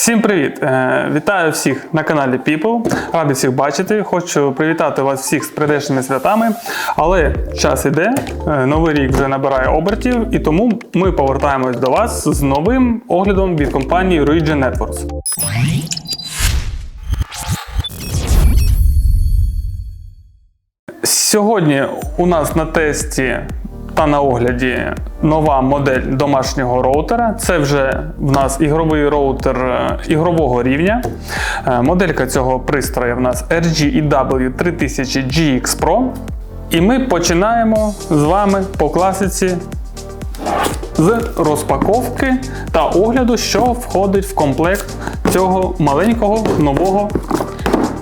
Всім привіт! Е, Вітаю всіх на каналі People. Радий всіх бачити. Хочу привітати вас всіх з прийдешніми святами. Але час іде, е, новий рік вже набирає обертів, і тому ми повертаємось до вас з новим оглядом від компанії Origin Networks. Сьогодні у нас на тесті та на огляді нова модель домашнього роутера. Це вже в нас ігровий роутер е, ігрового рівня. Е, Моделька цього пристрою в нас RGEW 3000 GX Pro. І ми починаємо з вами по класиці з розпаковки та огляду, що входить в комплект цього маленького нового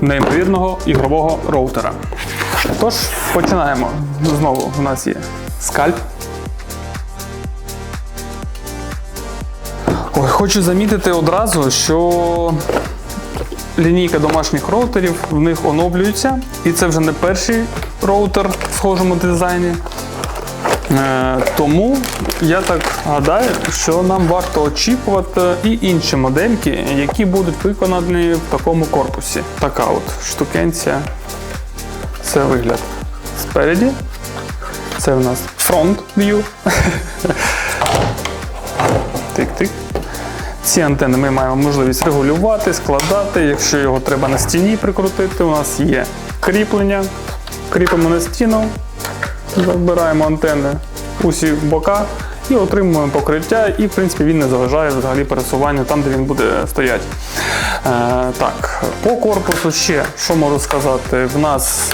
неймовірного ігрового роутера. Тож, починаємо. Знову у нас є скальп. Ой, хочу замітити одразу, що лінійка домашніх роутерів в них оновлюється. І це вже не перший роутер в схожому дизайні. Е, Тому я так гадаю, що нам варто очікувати і інші модельки, які будуть виконані в такому корпусі. Така от штукенція. Це вигляд спереді. Це в нас фронт view. Тик-тик. Ці антени ми маємо можливість регулювати, складати. Якщо його треба на стіні прикрутити, у нас є кріплення. Кріпимо на стіну, забираємо антени усі бока і отримуємо покриття. І, в принципі, він не заважає взагалі пересуванню там, де він буде стояти. Е, так, по корпусу ще що можу сказати, в нас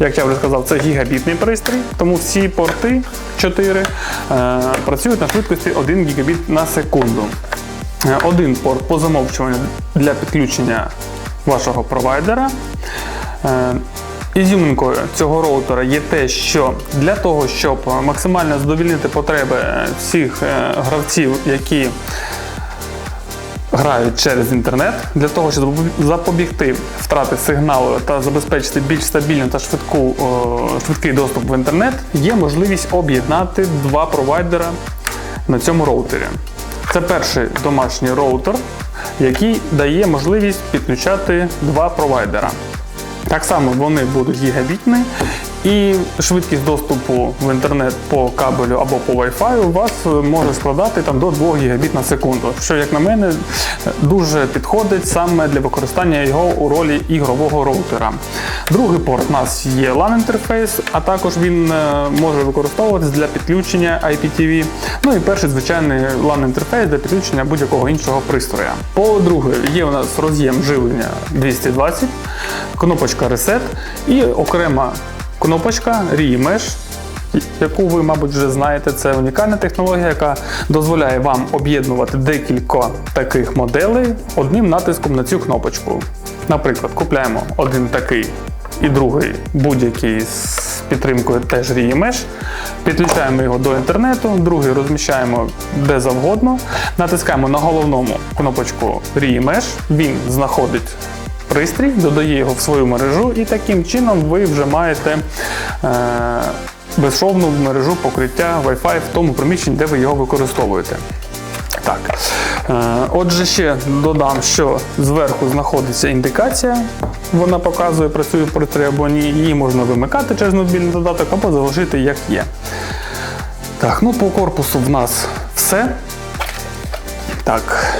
як я вже сказав, це гігабітний пристрій, тому всі порти 4 е, працюють на швидкості 1 гігабіт на секунду. Е, Один порт по замовчуванню для підключення вашого провайдера. Е, Ізюминкою цього роутера є те, що для того, щоб максимально задовільнити потреби всіх гравців, які грають через інтернет для того, щоб запобігти втрати сигналу та забезпечити більш стабільну та швидку, о, швидкий доступ в інтернет, є можливість об'єднати два провайдера на цьому роутері. Це перший домашній роутер, який дає можливість підключати два провайдера. Так само вони будуть гігабітні, і швидкість доступу в інтернет по кабелю або по Wi-Fi у вас може складати там до 2 гігабіт на секунду, що, як на мене, дуже підходить саме для використання його у ролі ігрового роутера. Другий порт у нас є LAN інтерфейс, а також він е, може використовуватись для підключення IPTV. Ну і перший звичайний LAN інтерфейс для підключення будь-якого іншого пристроя. По-друге, є у нас роз'єм живлення 220, кнопочка Reset і окрема кнопочка ReMesh, яку ви, мабуть, вже знаєте, це унікальна технологія, яка дозволяє вам об'єднувати декілька таких моделей одним натиском на цю кнопочку. Наприклад, купляємо один такий і другий будь-який з підтримкою теж ReMesh, підключаємо його до інтернету, другий розміщаємо де завгодно, натискаємо на головному кнопочку ReMesh, він знаходить пристрій, додає його в свою мережу, і таким чином ви вже маєте е, безшовну мережу покриття Wi-Fi в тому приміщенні, де ви його використовуєте. Так. Е, отже, ще додам, що зверху знаходиться індикація. Вона показує, працює пристрій або ні. Її можна вимикати через мобільний додаток або залишити як є. Так, ну по корпусу в нас все. Так.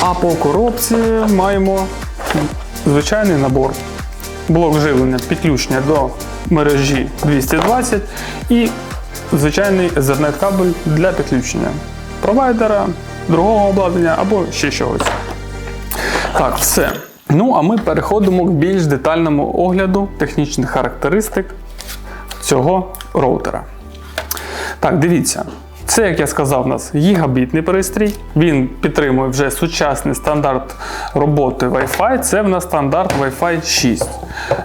А по коробці маємо звичайний набор. Блок живлення підключення до мережі 220 і звичайний Ethernet кабель для підключення провайдера, другого обладнання або ще чогось. Так, все. Ну, а ми переходимо к більш детальному огляду технічних характеристик цього роутера. Так, дивіться. Це, як я сказав, у нас гігабітний пристрій. Він підтримує вже сучасний стандарт роботи Wi-Fi. Це в нас стандарт Wi-Fi 6.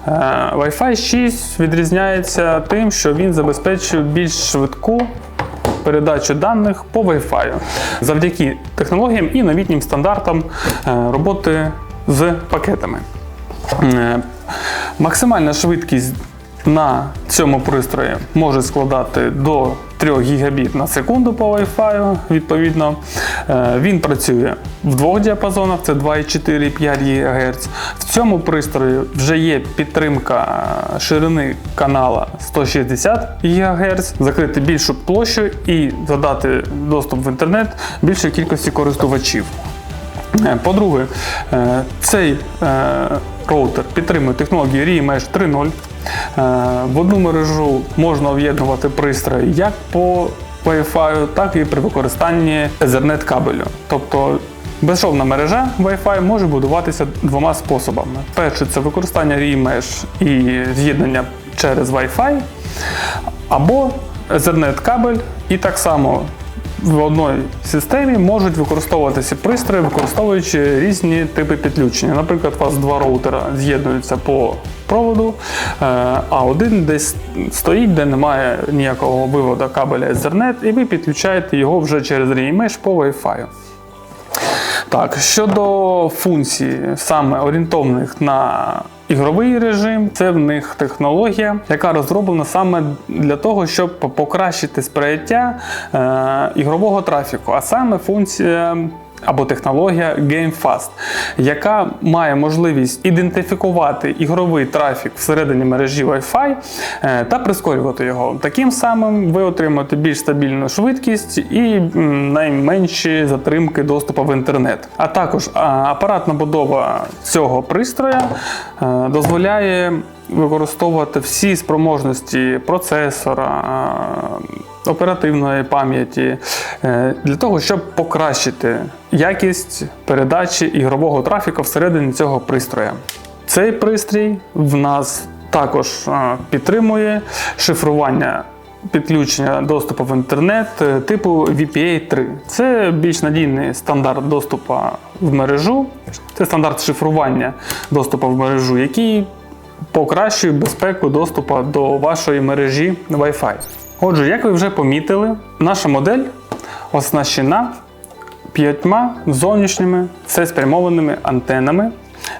Е, Wi-Fi 6 відрізняється тим, що він забезпечує більш швидку передачу даних по Wi-Fi завдяки технологіям і новітнім стандартам е, роботи з пакетами. Е, Максимальна швидкість на цьому пристрої може складати до 3 гігабіт на секунду по Wi-Fi, відповідно. Е, Він працює в двох діапазонах, це 2,4 і 5 ГГц. В цьому пристрої вже є підтримка е, ширини канала 160 ГГц, закрити більшу площу і задати доступ в інтернет більшої кількості користувачів. Е, По-друге, е, цей е, роутер підтримує технологію ReMesh 3.0. Е, В одну мережу можна об'єднувати пристрої як по Wi-Fi, так і при використанні Ethernet кабелю. Тобто безшовна мережа Wi-Fi може будуватися двома способами. Перше це використання ReMesh і з'єднання через Wi-Fi, або Ethernet кабель, і так само в одній системі можуть використовуватися пристрої, використовуючи різні типи підключення. Наприклад, у вас два роутера з'єднуються по проводу, е, а один десь стоїть, де немає ніякого виводу кабеля Ethernet, і ви підключаєте його вже через ReMesh по Wi-Fi. Так, щодо функцій, саме орієнтованих на ігровий режим, це в них технологія, яка розроблена саме для того, щоб покращити сприйняття е, ігрового трафіку, а саме функція. Або технологія GameFast, яка має можливість ідентифікувати ігровий трафік всередині мережі Wi-Fi е, та прискорювати його. Таким самим ви отримаєте більш стабільну швидкість і найменші затримки доступу в інтернет. А також апаратна будова цього пристроя е, дозволяє використовувати всі спроможності процесора, е, оперативної пам'яті е, для того, щоб покращити якість передачі ігрового трафіку всередині цього пристроя. Цей пристрій в нас також е, підтримує шифрування підключення доступу в інтернет е, типу VPA 3. Це більш надійний стандарт доступу в мережу. Це стандарт шифрування доступу в мережу, який покращує безпеку доступу до вашої мережі Wi-Fi. Отже, як ви вже помітили, наша модель оснащена п'ятьма зовнішніми все-спрямованими антенами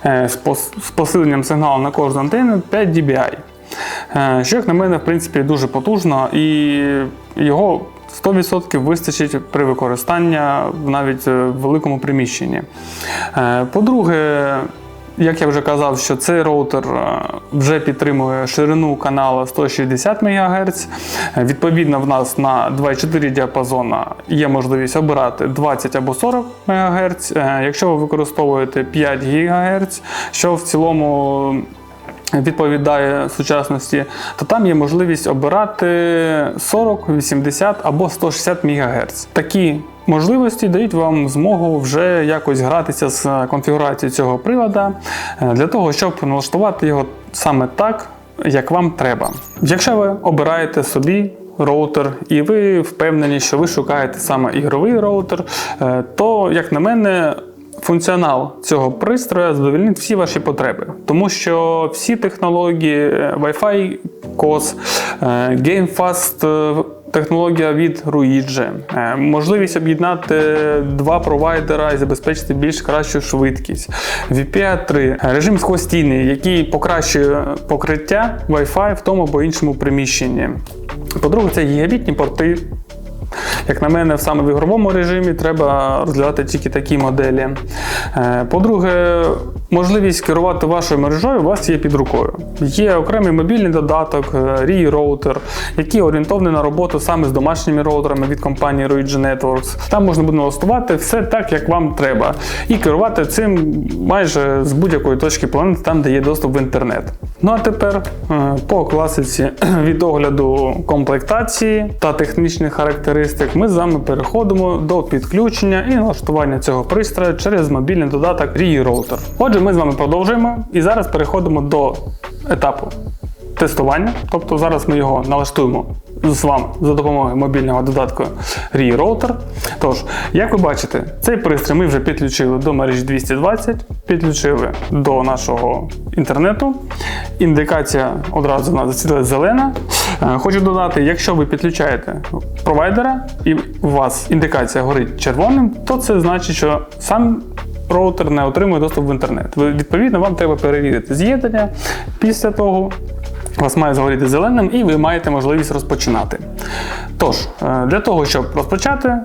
е, з посиленням сигналу на кожну антенну 5 dBi. Е, Що, як на мене, в принципі, дуже потужно, і його 100% вистачить при використанні навіть е, в великому приміщенні. По-друге, як я вже казав, що цей роутер е, вже підтримує ширину каналу 160 МГц. Відповідно, в нас на 2,4 діапазона є можливість обирати 20 або 40 МГц. Е, Якщо ви використовуєте 5 ГГц, що в цілому відповідає сучасності, то там є можливість обирати 40, 80 або 160 МГц. Такі можливості дають вам змогу вже якось гратися з конфігурацією цього прилада е, для того, щоб налаштувати його саме так, як вам треба. Якщо ви обираєте собі роутер, і ви впевнені, що ви шукаєте саме ігровий роутер, е, то, як на мене, Функціонал цього пристрою задовольнить всі ваші потреби, тому що всі технології е, Wi-Fi COS, е, GameFast, е, технологія від Ruigi, можливість об'єднати два провайдера і забезпечити більш кращу швидкість, VPA 3, режим схвостійний, який покращує покриття Wi-Fi в тому або іншому приміщенні. По-друге, це гігабітні порти. Як на мене, саме в ігровому режимі треба розглядати тільки такі моделі. Е, По-друге, можливість керувати вашою мережею у вас є під рукою. Є окремий мобільний додаток, е, RI Router, який орієнтований на роботу саме з домашніми роутерами від компанії Ruigi Networks. Там можна буде налаштувати все так, як вам треба, і керувати цим майже з будь-якої точки планети, там, де є доступ в інтернет. Ну а тепер е, по класиці від огляду комплектації та технічних характеристик ми з вами переходимо до підключення і налаштування цього пристрою через мобільний додаток RI Router. Отже, ми з вами продовжуємо і зараз переходимо до етапу тестування. Тобто зараз ми його налаштуємо з вами за допомогою мобільного додатку RI Router. Тож, як ви бачите, цей пристрій ми вже підключили до мережі 220, підключили до нашого інтернету. Індикація одразу нас засвітилась зелена. Е, Хочу додати, якщо ви підключаєте провайдера і у вас індикація горить червоним, то це значить, що сам роутер не отримує доступ в інтернет. Відповідно, вам треба перевірити з'єднання. Після того вас має згоріти зеленим, і ви маєте можливість розпочинати. Тож, е, для того, щоб розпочати,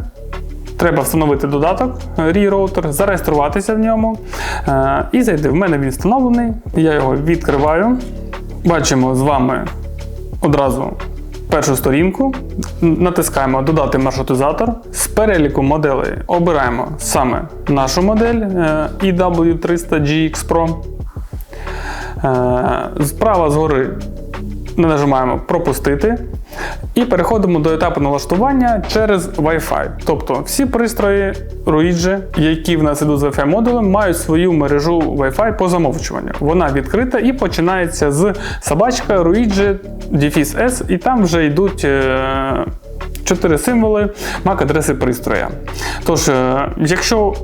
треба встановити додаток ReRouter, зареєструватися в ньому е, і зайти. В мене він встановлений, я його відкриваю. Бачимо з вами одразу першу сторінку, натискаємо Додати маршрутизатор. З переліку моделей обираємо саме нашу модель е, EW300GX Pro. Е, Справа згори нажимаємо пропустити. І переходимо до етапу налаштування через Wi-Fi. Тобто всі пристрої Ruigi, які в нас ідуть з Wi-Fi модулем, мають свою мережу Wi-Fi по замовчуванню. Вона відкрита і починається з собачка Ruigi Defis S, і там вже йдуть. е, Чотири символи MAC-адреси пристроя. Тож, е, якщо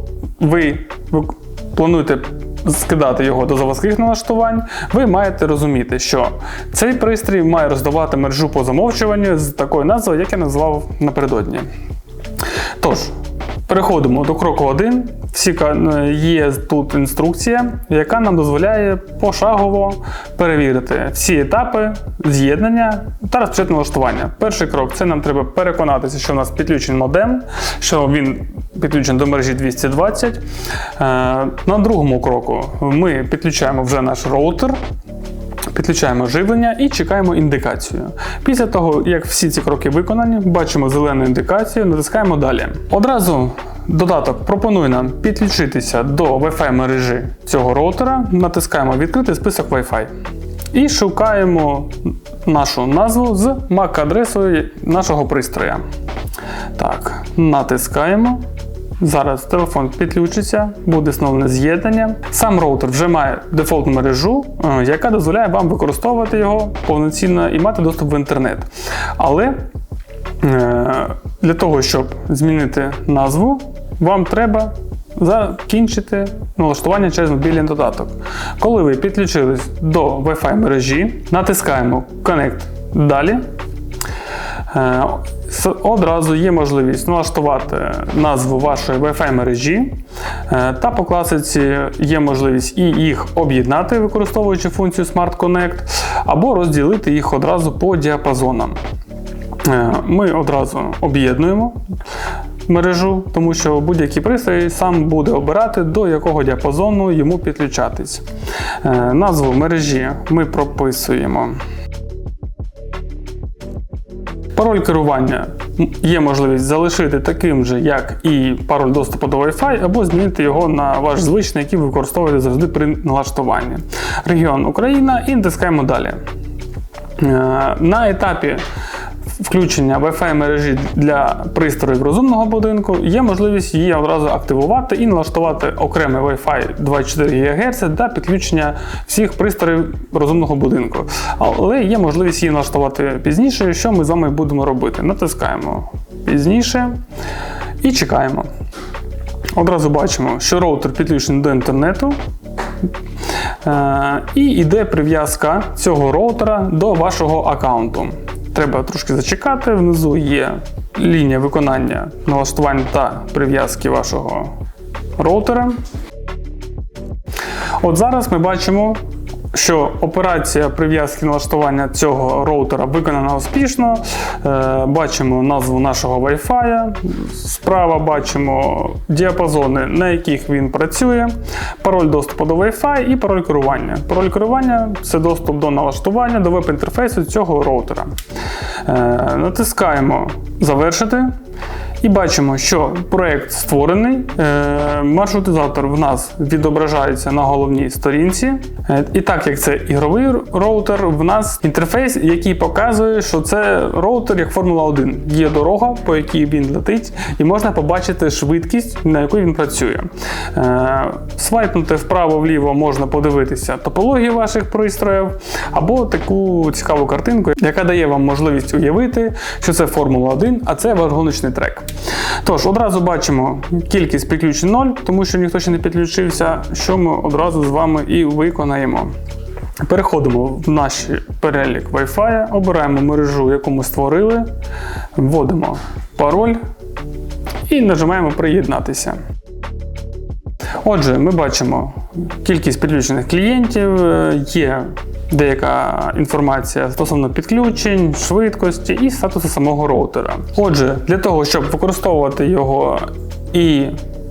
ви ви плануєте скидати його до заводських налаштувань, ви маєте розуміти, що цей пристрій має роздавати мережу по замовчуванню з такою назвою, як я назвав напередодні. Тож, переходимо до кроку 1. Всі е, є тут інструкція, яка нам дозволяє пошагово перевірити всі етапи з'єднання та розпочати налаштування. Перший крок це нам треба переконатися, що у нас підключений модем, що він підключений до мережі 220. Е, На другому кроку ми підключаємо вже наш роутер. Підключаємо живлення і чекаємо індикацію. Після того, як всі ці кроки виконані, бачимо зелену індикацію, натискаємо далі. Одразу додаток пропонує нам підключитися до Wi-Fi мережі цього роутера, натискаємо відкрити список Wi-Fi. І шукаємо нашу назву з MAC-адресою нашого пристроя. Так, натискаємо. Зараз телефон підключиться, буде встановлене з'єднання. Сам роутер вже має дефолтну мережу, е, яка дозволяє вам використовувати його повноцінно і мати доступ в інтернет. Але е, для того, щоб змінити назву, вам треба закінчити налаштування через мобільний додаток. Коли ви підключились до Wi-Fi мережі, натискаємо Connect далі. Е, Одразу є можливість налаштувати назву вашої Wi-Fi мережі, е, та по класиці є можливість і їх об'єднати, використовуючи функцію Smart Connect, або розділити їх одразу по діапазонам. Е, Ми одразу об'єднуємо мережу, тому що будь-який пристрій сам буде обирати, до якого діапазону йому підключатись. Е, Назву мережі ми прописуємо. Пароль керування є можливість залишити таким же, як і пароль доступу до Wi-Fi, або змінити його на ваш звичний, який ви використовуєте завжди при налаштуванні. Регіон Україна і натискаємо далі. Е, На етапі включення Wi-Fi мережі для пристроїв розумного будинку є можливість її одразу активувати і налаштувати окремий Wi-Fi 24 ГГц для підключення всіх пристроїв розумного будинку. Але є можливість її налаштувати пізніше, що ми з вами будемо робити. Натискаємо пізніше і чекаємо. Одразу бачимо, що роутер підключений до інтернету. Е, І йде прив'язка цього роутера до вашого аккаунту. Треба трошки зачекати. Внизу є лінія виконання налаштування та прив'язки вашого роутера. От зараз ми бачимо, що операція прив'язки налаштування цього роутера виконана успішно. Е, Бачимо назву нашого Wi-Fi. Справа бачимо діапазони, на яких він працює, пароль доступу до Wi-Fi і пароль керування. Пароль керування це доступ до налаштування до веб-інтерфейсу цього роутера. Е, Натискаємо Завершити. І бачимо, що проект створений. Е, Маршрутизатор в нас відображається на головній сторінці. Е, І так як це ігровий роутер, в нас інтерфейс, який показує, що це роутер як Формула 1. Є дорога, по якій він летить, і можна побачити швидкість, на яку він працює. Е, Свайпнути вправо-вліво можна подивитися топологію ваших пристроїв, або таку цікаву картинку, яка дає вам можливість уявити, що це Формула 1, а це ваш гоночний трек. Тож, одразу бачимо кількість підключень 0, тому що ніхто ще не підключився, що ми одразу з вами і виконаємо. Переходимо в наш перелік Wi-Fi, обираємо мережу, яку ми створили, вводимо пароль і нажимаємо приєднатися. Отже, ми бачимо кількість підключених клієнтів, е, є деяка інформація стосовно підключень, швидкості і статусу самого роутера. Отже, для того, щоб використовувати його і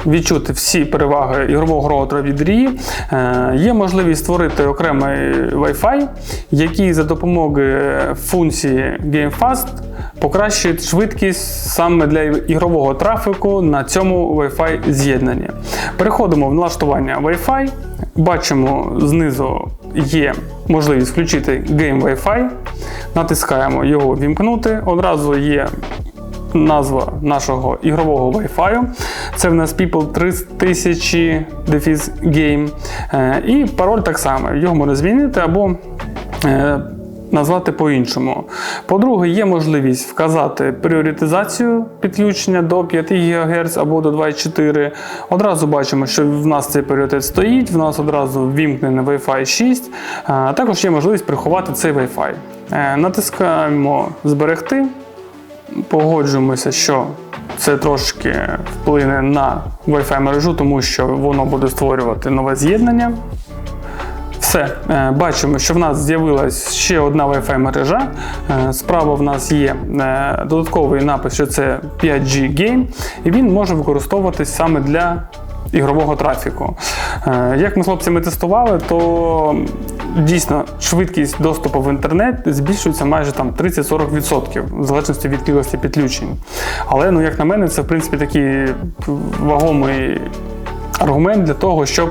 відчути всі переваги ігрового роутера від RI, е, є можливість створити окремий Wi-Fi, який за допомогою функції GameFast покращує швидкість саме для ігрового трафіку на цьому Wi-Fi з'єднанні. Переходимо в налаштування Wi-Fi. Бачимо знизу є можливість включити Game Wi-Fi. Натискаємо його вімкнути. Одразу є назва нашого ігрового Wi-Fi. Це в нас People 3000 Defiz Game. Е, І пароль так само. Його можна змінити або е, назвати по-іншому. По-друге, є можливість вказати пріоритизацію підключення до 5 ГГц або до 2,4. Одразу бачимо, що в нас цей пріоритет стоїть, в нас одразу ввімкнений Wi-Fi 6. А Також є можливість приховати цей Wi-Fi. Е, Натискаємо Зберегти. Погоджуємося, що це трошки вплине на Wi-Fi мережу, тому що воно буде створювати нове з'єднання. Все, е, бачимо, що в нас з'явилась ще одна Wi-Fi мережа. Е, Справа в нас є е, додатковий напис, що це 5G Game, і він може використовуватись саме для ігрового трафіку. Як ми з хлопцями тестували, то дійсно швидкість доступу в інтернет збільшується майже там 30-40%, в залежності від кількості підключень. Але, ну, як на мене, це в принципі такий вагомий аргумент для того, щоб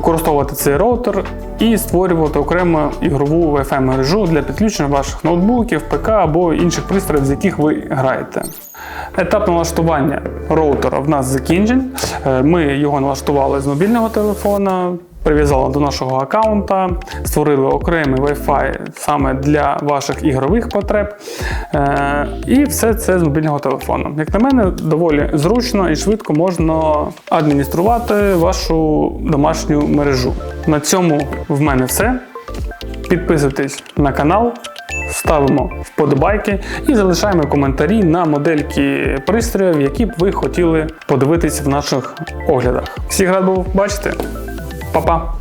використовувати цей роутер і створювати окрему ігрову Wi-Fi мережу для підключення ваших ноутбуків, ПК або інших пристроїв, з яких ви граєте. Етап налаштування роутера в нас закінчен. Е, Ми його налаштували з мобільного телефона, прив'язали до нашого аккаунта, створили окремий Wi-Fi саме для ваших ігрових потреб. Е, І все це з мобільного телефону. Як на мене, доволі зручно і швидко можна адмініструвати вашу домашню мережу. На цьому в мене все. Підписуйтесь на канал, ставимо вподобайки і залишаємо коментарі на модельки пристроїв, які б ви хотіли подивитись в наших оглядах. Всіх рад був бачити. Па-па!